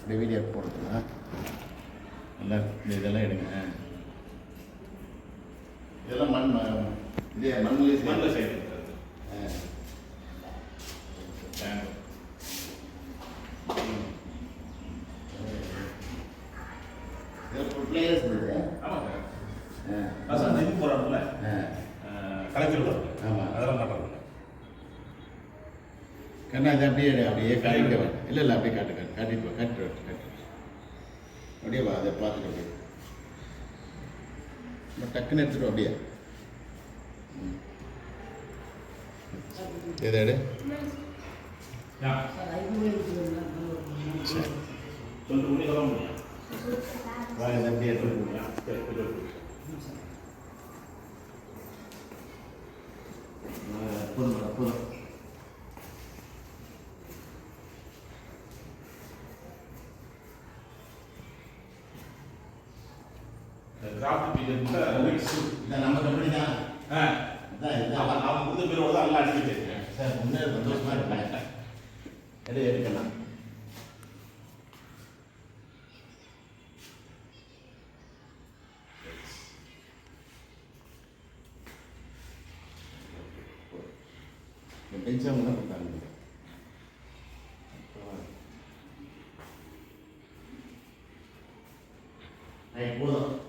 இந்த வீடியோ போடுறதுனா நல்லா இந்த இதெல்லாம் எடுங்க. இதெல்லாம் மண் இதே மண்ணிலே மண்ணில் செய்ய செய்யறது பிளேயர்ஸ் இருந்தது ஆமாங்க. ஆ. அதான் அந்த இது போகிறாங்கல்ல ஆ. கலெக்டர் வரும் ஆமா. அதெல்லாம் கண்ணா அது அப்படியே அப்படியே காட்டிக்க வேண்டாம் இல்லை இல்லை அப்படியே காட்டு காட்டு காட்டிட்டு வா காட்டு வா, காட்டு. அப்படியே வா அதை பார்த்துட்டு அப்படியே. நம்ம டக்குன்னு எடுத்துட்டு அப்படியே. எதாடு இதை போதும் போதும். திராவிட நம்ம கம்பெனி தான் ஆ. அவன் அவன் கொடுத்த அடிச்சுட்டு இருக்கேன் சார் முன்னேறி சந்தோஷமா இருப்பேன். எதை எடுக்கலாம் பெஞ்சவங்க போதும்.